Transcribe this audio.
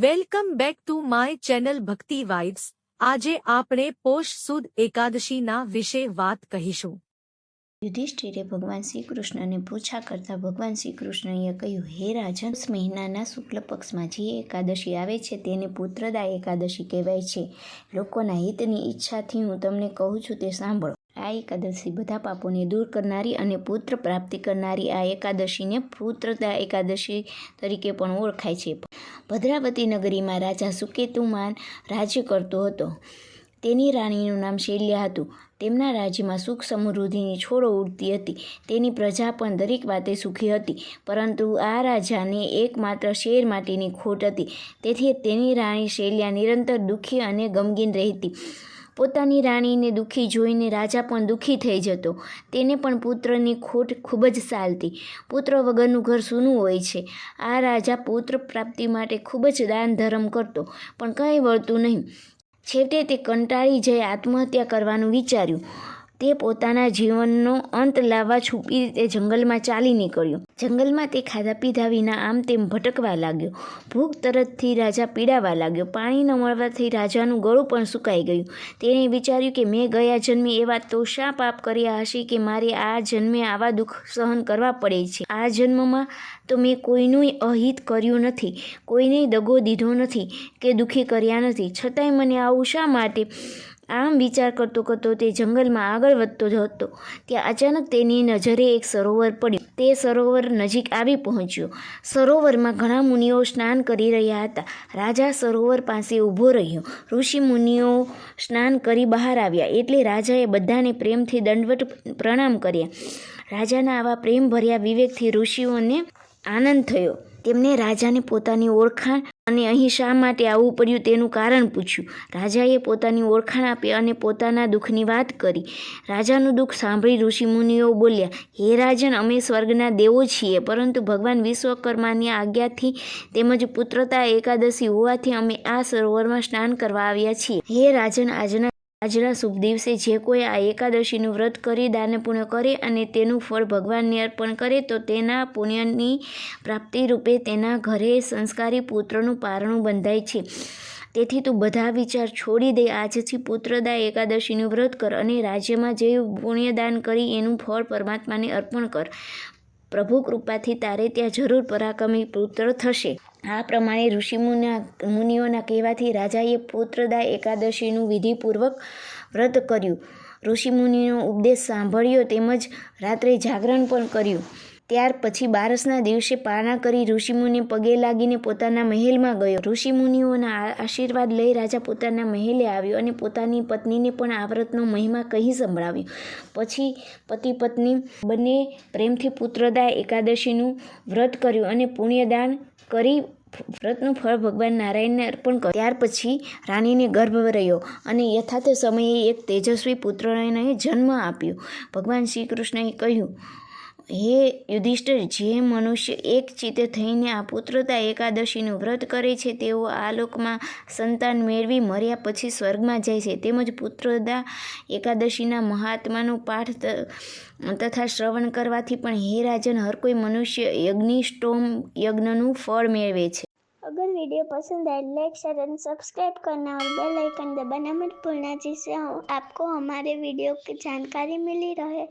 Welcome back to my channel Bhakti vibes. આજે આપણે પોષ સુદ એકાદશીના વિશે વાત કહીશું યુધિષ્ઠિરે ભગવાન શ્રી કૃષ્ણને પૂછા કરતા ભગવાન શ્રી કૃષ્ણએ કહ્યું, હે રાજન મહિનાના શુક્લ પક્ષમાં જે એકાદશી આવે છે તેને પુત્રદા એકાદશી કહેવાય છે. લોકોના હિતની ઈચ્છાથી હું તમને કહું છું તે સાંભળો. આ એકાદશી બધા પાપોને દૂર કરનારી અને પુત્ર પ્રાપ્તિ કરનારી આ એકાદશીને પુત્રતા એકાદશી તરીકે પણ ઓળખાય છે. ભદ્રાવતી નગરીમાં રાજા સુકેતુમાન રાજ્ય કરતો હતો. તેની રાણીનું નામ શૈલ્યા હતું. તેમના રાજ્યમાં સુખ સમૃદ્ધિની છોડો ઉડતી હતી. તેની પ્રજા પણ દરેક વાતે સુખી હતી, પરંતુ આ રાજાને એકમાત્ર શેર માટેની ખોટ હતી. તેથી તેની રાણી શૈલ્યા નિરંતર દુઃખી અને ગમગીન રહેતી. પોતાની રાણીને દુઃખી જોઈને રાજા પણ દુઃખી થઈ જતો. તેને પણ પુત્રની ખોટ ખૂબ જ સાલતી. પુત્ર વગરનું ઘર સૂનું હોય છે. આ રાજા પુત્ર પ્રાપ્તિ માટે ખૂબ જ દાન ધર્મ કરતો, પણ કંઈ વળતું નહીં. છેવટે તે કંટાળી જઈ આત્મહત્યા કરવાનું વિચાર્યું. તે પોતાના જીવનનો અંત લાવવા છુપી રીતે જંગલમાં ચાલી નીકળ્યો. જંગલમાં તે ખાધા પીધા વિના આમ તેમ ભટકવા લાગ્યો. ભૂખ તરતથી રાજા પીડાવા લાગ્યો. પાણી ન મળવાથી રાજાનું ગળું પણ સુકાઈ ગયું. તેણે વિચાર્યું કે મેં ગયા જન્મે એવા તો શા પાપ કર્યા હશે કે મારે આ જન્મે આવા દુઃખ સહન કરવા પડે છે? આ જન્મમાં તો મેં કોઈનું અહિત કર્યું નથી. કોઈને દગો દીધો નથી કે દુઃખી કર્યા નથી. છતાંય મને આવું શા માટે આમ વિચાર કરતો કરતો તે જંગલમાં આગળ વધતો હતો. ત્યાં અચાનક તેની નજરે એક સરોવર પડ્યું. તે સરોવર નજીક આવી પહોંચ્યો. સરોવરમાં ઘણા મુનિઓ સ્નાન કરી રહ્યા હતા. રાજા સરોવર પાસે ઊભો રહ્યો. ઋષિ મુનિઓ સ્નાન કરી બહાર આવ્યા એટલે રાજાએ બધાને પ્રેમથી દંડવટ પ્રણામ કર્યા. રાજાના આવા પ્રેમ ભર્યા વિવેકથી ઋષિઓને આનંદ થયો. તેમને રાજાને પોતાની ઓળખાણ અને અહીં શા માટે આવવું પડ્યું તેનું કારણ પૂછ્યું. રાજાએ પોતાની ઓળખાણ આપી અને પોતાના દુઃખની વાત કરી. રાજાનું દુઃખ સાંભળી ઋષિમુનિઓ બોલ્યા, હે રાજન, અમે સ્વર્ગના દેવો છીએ, પરંતુ ભગવાન વિશ્વકર્માની આજ્ઞાથી તેમજ પુત્રતા એકાદશી હોવાથી અમે આ સરોવરમાં સ્નાન કરવા આવ્યા છીએ. હે રાજન, આજના આજના શુભ દિવસે જે કોઈ આ એકાદશીનું વ્રત કરી, દાન પુણ્ય કરે અને તેનું ફળ ભગવાનને અર્પણ કરે, તો તેના પુણ્યની પ્રાપ્તિ રૂપે તેના ઘરે સંસ્કારી પુત્રનું પારણું બંધાય છે. તેથી તું બધા વિચાર છોડી દે, આજથી પુત્રદા એકાદશીનું વ્રત કર અને રાજ્યમાં જે પુણ્યદાન કરી, એનું ફળ પરમાત્માને અર્પણ કર. પ્રભુ કૃપાથી તારે ત્યાં જરૂર પરાક્રમી પુત્ર થશે. આ પ્રમાણે ઋષિમુના, મુનિઓના કહેવાથી રાજાએ પુત્રદા એકાદશીનું વિધિપૂર્વક વ્રત કર્યું. ઋષિમુનિનો ઉપદેશ સાંભળ્યો તેમજ રાત્રે જાગરણ પણ કર્યું. ત્યાર પછી બારસના દિવસે પારણા કરી ઋષિમુનિ પગે લાગીને પોતાના મહેલમાં ગયો. ઋષિમુનિઓના આશીર્વાદ લઈ રાજા પોતાના મહેલે આવ્યો અને પોતાની પત્નીને પણ આ વ્રતનો મહિમા કહી સંભળાવ્યો. પછી પતિ પત્ની બંને પ્રેમથી પુત્રદા એકાદશીનું વ્રત કર્યું અને પુણ્યદાન કરી વ્રતનું ફળ ભગવાન નારાયણને અર્પણ કર્યું. ત્યાર પછી રાણીને ગર્ભ રહ્યો અને યથાર્થ સમયે એક તેજસ્વી પુત્રને જન્મ આપ્યો. ભગવાન શ્રી કૃષ્ણએ કહ્યું હે યુધિષ્ઠિર જે મનુષ્ય એક ચિત્ત થઈને આ પુત્રતા એકાદશીનું વ્રત કરે છે તેઓ આ લોકમાં સંતાન મેળવી મર્યા પછી સ્વર્ગમાં જાય છે તેમજ પુત્રદા એકાદશીના મહાત્માનો પાઠ તથા શ્રવણ કરવાથી પણ હે રાજન હર કોઈ મનુષ્ય યજ્ઞિષ્ટોમ યજ્ઞનું ફળ મેળવે છે अगर वीडियो पसंद आए लाइक शेयर एंड सब्सक्राइब करना और बेल आइकन दबाना मत भूलना जिससे आपको हमारे वीडियो की जानकारी मिली रहे